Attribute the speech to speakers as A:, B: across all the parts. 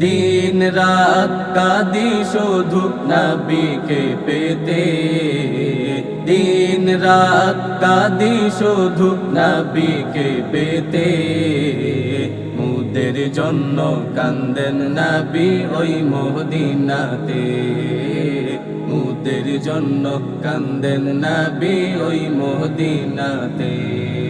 A: দিন রাত কাদি শুধু নবীকে পেতে। দিন রাত কাদি শুধু নবীকে পেতে। মুদের জন্য কান্দেন নবী ওই মদিনাতে। মুদের জন্য কান্দেন নবী ওই মদিনাতে।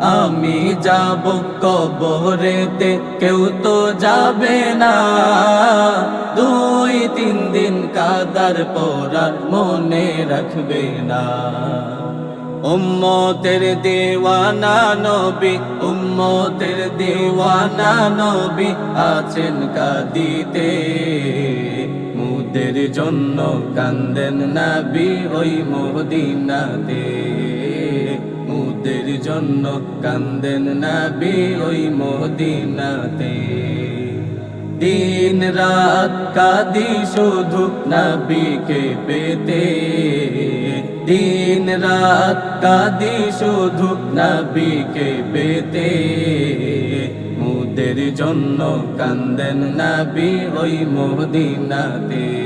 A: আমি যাব কবরেতে, কেউ তো যাবে না। দুই, তিন দিন কাদার পরার মনে রাখবে না। উম্মতের দেওয়ানা নবী, উম্মতের দেওয়ানা নবী আছেন কাদিতে। মুদের জন্য কান্দেন নবী ওই মদিনাতে। মুদের জন্য কান্দেন নবী ওই মদিনাতে। দিন রাত কাদি শুধু নবীকে পেতে। দিন রাত কাদি শুধু নবীকে পেতে। মুদের জন্য কান্দেন নবী ওই মদিনাতে।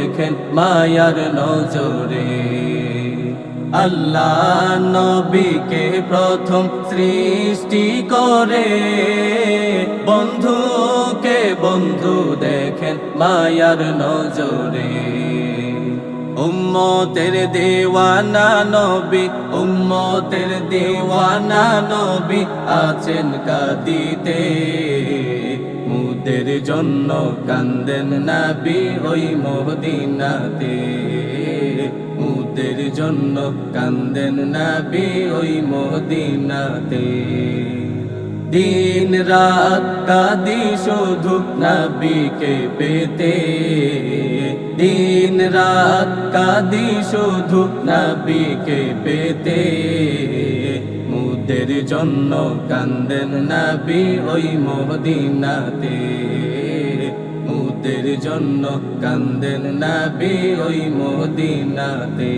A: মায়ার নজরে। আল্লাহ নবীকে প্রথম সৃষ্টি করে। বন্ধুকে বন্ধু দেখেন মায়ার নজরে। উম্মতের দেওয়ানা নবী, উম্মতের দেওয়ানা নবী আছেন কাদিতে। জন্য কান্দেন নবী ওই মদিনাতে। মুদের জন্য কান্দেন নবী ওই মদিনাতে। দিন রাত কাদি শুধু নবীকে পেতে। দিন রাত কাদি শুধু নবীকে পেতে। মুদের জন্য কান্দেন নবী ওই মদিনাতে। মুদের জন্য কান্দেন নাবি ওই মদিনাতে।